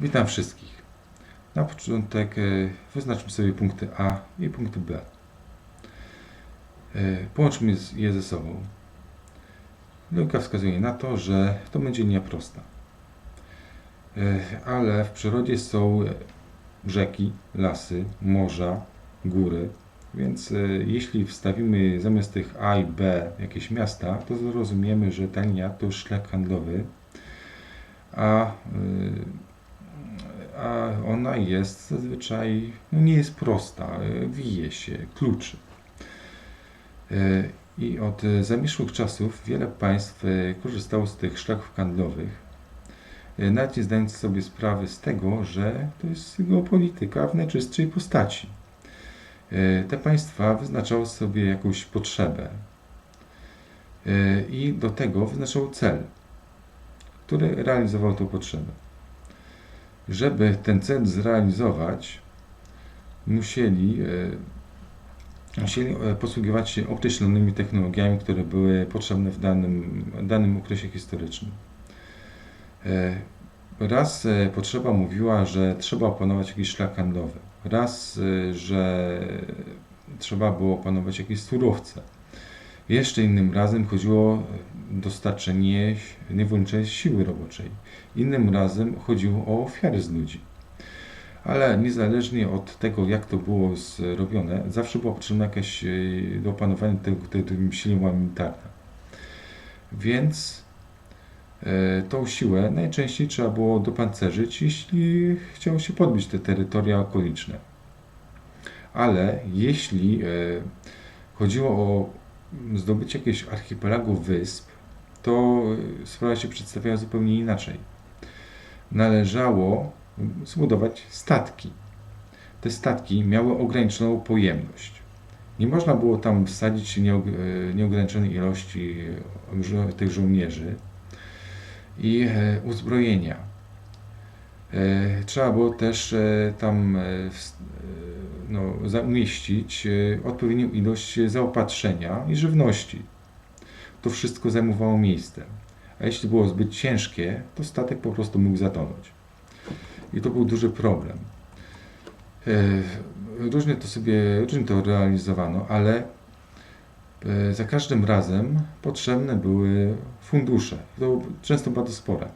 Witam wszystkich. Na początek e, wyznaczmy sobie punkty A i punkty B. E, Połączmy je ze sobą. Logika wskazuje na to, że to będzie linia prosta. E, Ale w przyrodzie są rzeki, lasy, morza, góry, więc jeśli wstawimy zamiast tych A i B jakieś miasta, to zrozumiemy, że ta linia to szlak handlowy, a a ona jest zazwyczaj, no nie jest prosta, y, wije się, kluczy. Y, I od zamierzchłych czasów wiele państw y, korzystało z tych szlaków handlowych, nawet nie zdając sobie sprawy z tego, że to jest geopolityka w najczystszej postaci. Te państwa wyznaczały sobie jakąś potrzebę i do tego wyznaczały cel, który realizował tę potrzebę. Żeby ten cel zrealizować, musieli, e, musieli e, posługiwać się określonymi technologiami, które były potrzebne w danym, danym okresie historycznym. E, Raz potrzeba mówiła, że trzeba opanować jakiś szlak handlowy. Raz, że trzeba było opanować jakieś surowce. Jeszcze innym razem chodziło o dostarczenie niewolniczej siły roboczej. Innym razem chodziło o ofiary z ludzi. Ale niezależnie od tego, jak to było zrobione, zawsze była potrzebna jakaś e, do opanowania tego, tego, tego siła militarna. Więc e, tą siłę najczęściej trzeba było dopancerzyć, jeśli chciało się podbić te terytoria okoliczne. Ale jeśli e, chodziło o zdobycie jakiegoś archipelagu wysp, to sprawa się przedstawiała zupełnie inaczej. Należało zbudować statki. Te statki miały ograniczoną pojemność. Nie można było tam wsadzić nieog- nieograniczonej ilości e, tych żołnierzy i e, uzbrojenia. E, Trzeba było też e, tam e, no, zamieścić odpowiednią ilość zaopatrzenia i żywności. To wszystko zajmowało miejsce. A jeśli było zbyt ciężkie, to statek po prostu mógł zatonąć. I to był duży problem. Różnie to sobie, różnie to realizowano, ale za każdym razem potrzebne były fundusze. To często bardzo spore.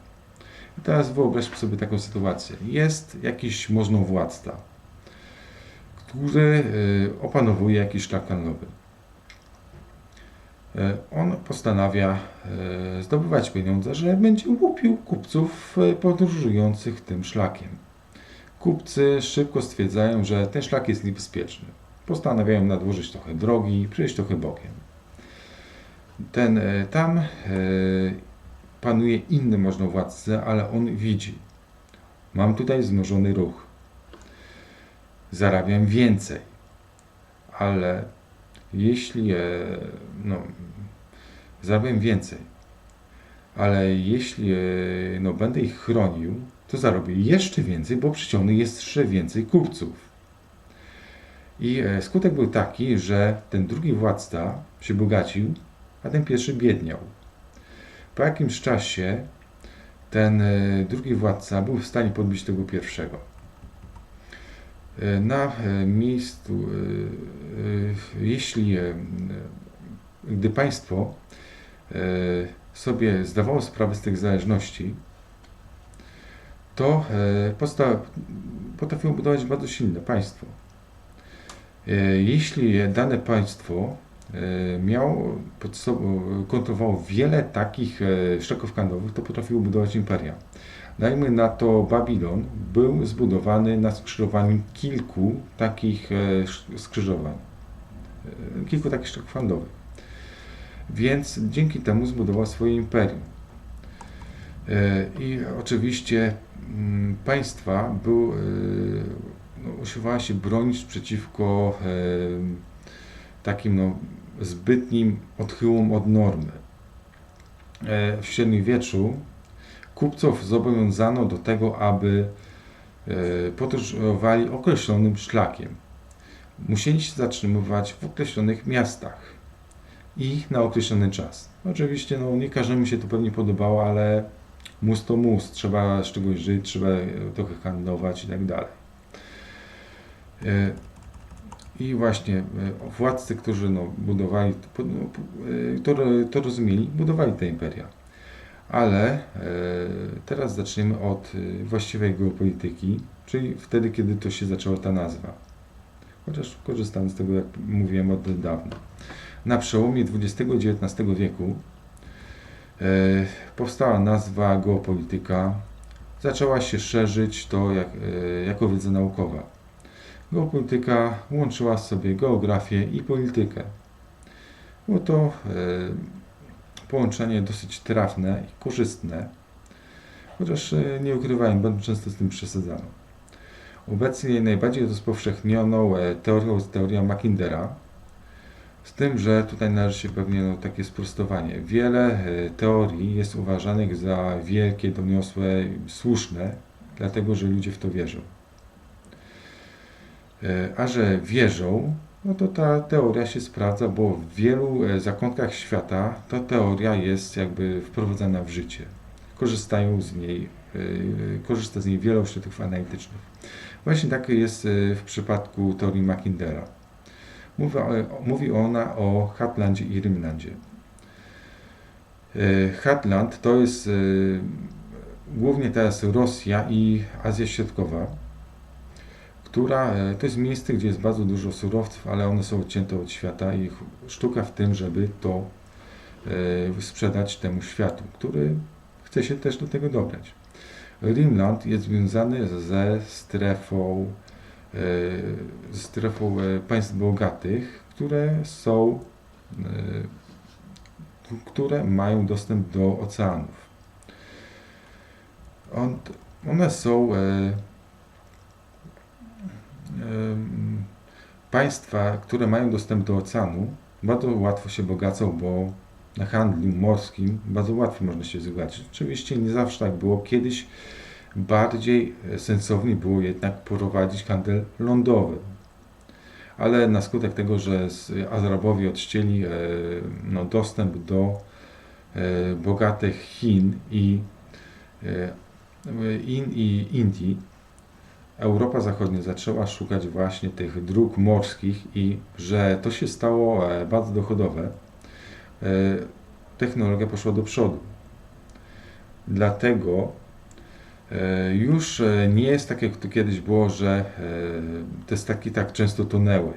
I teraz wyobraźmy sobie taką sytuację. Jest jakiś możnowładca, który e, opanowuje jakiś szlak handlowy. E, On postanawia e, zdobywać pieniądze, że będzie łupił kupców podróżujących tym szlakiem. Kupcy szybko stwierdzają, że ten szlak jest niebezpieczny. Postanawiają nadłożyć trochę drogi, przejść trochę bokiem. Ten, tam panuje inny możnowładca, ale on widzi. Mam tutaj wzmożony ruch. Zarabiam więcej. Ale jeśli no, zarabiam więcej, ale jeśli no, będę ich chronił, to zarobię jeszcze więcej, bo przyciągnę jeszcze więcej kupców. I e, skutek był taki, że ten drugi władca się bogacił, a ten pierwszy biedniał. Po jakimś czasie ten e, drugi władca był w stanie podbić tego pierwszego. E, Na e, miejscu, jeśli, gdy państwo sobie zdawało sprawę z tych zależności, to potrafiło budować bardzo silne państwo. Jeśli dane państwo e, miało pod sobą, kontrolowało wiele takich e, szlaków handlowych, to potrafiło budować imperia. Dajmy na to Babilon był zbudowany na skrzyżowaniu kilku takich e, skrzyżowań, kilku takich szlaków handlowych. Więc dzięki temu zbudował swoje imperium. I oczywiście mm, państwa był, no, usiłowała się bronić przeciwko takim no, zbytnim odchyłom od normy. E, W średniowieczu kupców zobowiązano do tego, aby e, podróżowali określonym szlakiem. Musieli się zatrzymywać w określonych miastach i na określony czas. Oczywiście no, nie każdemu się to pewnie podobało, ale mus to mus, trzeba z czegoś żyć, trzeba e, trochę handlować i tak dalej. I właśnie e, władcy, którzy no, budowali, no, e, to, to rozumieli, budowali te imperia. Ale e, teraz zaczniemy od właściwej geopolityki, czyli wtedy, kiedy to się zaczęła ta nazwa. Chociaż korzystam z tego, jak mówiłem od dawna. Na przełomie XX i XIX wieku powstała nazwa geopolityka. Zaczęła się szerzyć to jak, jako wiedza naukowa. Geopolityka łączyła w sobie geografię i politykę. Było to e, połączenie dosyć trafne i korzystne, chociaż e, nie ukrywałem, bardzo często z tym przesadzano. Obecnie najbardziej rozpowszechnioną e, teorią jest teoria Mackindera, z tym, że tutaj należy się pewnie no, takie sprostowanie. Wiele teorii jest uważanych za wielkie, doniosłe, słuszne, dlatego że ludzie w to wierzą. E, A że wierzą, no to ta teoria się sprawdza, bo w wielu e, zakątkach świata ta teoria jest jakby wprowadzana w życie. Korzystają z niej, e, korzysta z niej wiele ośrodków analitycznych. Właśnie tak jest w przypadku teorii Mackindera. Mówi, ona o Hatlandzie i Rymlandzie. Hatland to jest głównie teraz Rosja i Azja Środkowa, która e, to jest miejsce, gdzie jest bardzo dużo surowców, ale one są odcięte od świata i sztuka w tym, żeby to e, sprzedać temu światu, który chce się też do tego dobrać. Rimland jest związany ze strefą e, ze strefą państw bogatych, które są, które mają dostęp do oceanów. On, one są państwa, które mają dostęp do oceanu, bardzo łatwo się bogacą, bo na handlu morskim bardzo łatwo można się zobaczyć. Oczywiście nie zawsze tak było. Kiedyś bardziej e, sensownie było jednak prowadzić handel lądowy. Ale na skutek tego, że Arabowie odcięli e, no, dostęp do e, bogatych Chin i, e, in, i Indii, Europa Zachodnia zaczęła szukać właśnie tych dróg morskich i że to się stało e, bardzo dochodowe, e, technologia poszła do przodu. Dlatego e, już nie jest tak, jak to kiedyś było, że te statki tak często tonęły.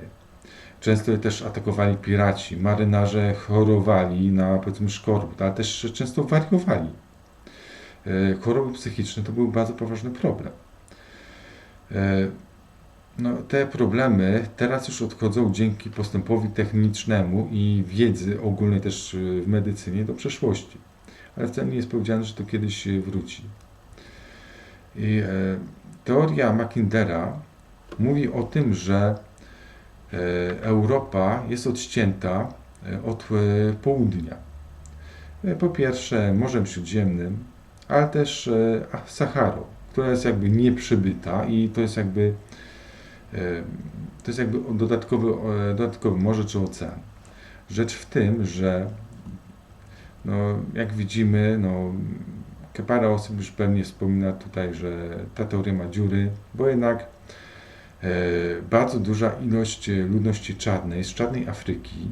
Często też atakowali piraci, marynarze chorowali na powiedzmy szkorbut, ale też często wariowali. Choroby psychiczne to był bardzo poważny problem. E, No, te problemy teraz już odchodzą dzięki postępowi technicznemu i wiedzy ogólnej też e, w medycynie do przeszłości. Ale wcale nie jest powiedziane, że to kiedyś e, wróci. I teoria Mackindera mówi o tym, że Europa jest odcięta od południa. Po pierwsze Morzem Śródziemnym, ale też Saharą, która jest jakby nieprzybyta i to jest jakby e, to jest jakby dodatkowy, e, dodatkowy morze czy ocean. Rzecz w tym, że no, jak widzimy, no, parę osób już pewnie wspomina tutaj, że ta teoria ma dziury, bo jednak e, bardzo duża ilość ludności czarnej z czarnej Afryki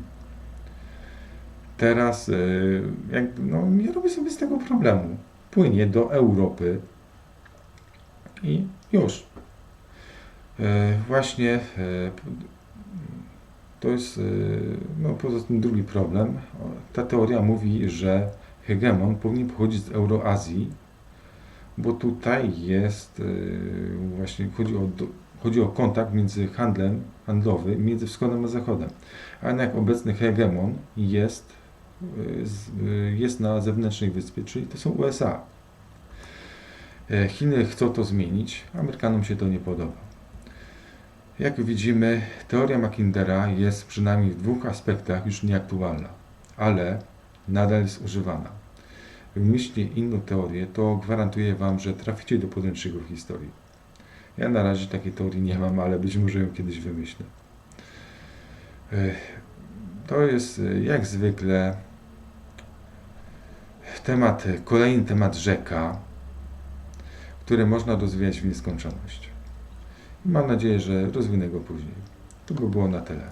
teraz jak, no, nie robi sobie z tego problemu. Płynie do Europy i już. E, właśnie e, to jest e, no, poza tym drugi problem. Ta teoria mówi, że hegemon powinien pochodzić z Euroazji, bo tutaj jest właśnie chodzi o, chodzi o kontakt między handlem handlowy między wschodem a zachodem. A jednak obecny hegemon jest, jest na zewnętrznej wyspie, czyli to są USA. E, Chiny chcą to zmienić, Amerykanom się to nie podoba. Jak widzimy, teoria Mackindera jest przynajmniej w dwóch aspektach już nieaktualna, ale nadal jest używana. Wymyślcie inną teorię, to gwarantuję Wam, że traficie do podręczników historii. Ja na razie takiej teorii nie mam, ale być może ją kiedyś wymyślę. E, To jest e, jak zwykle temat, kolejny temat rzeka, który można rozwijać w nieskończoność. Mam nadzieję, że rozwinę go później. To by było na tyle.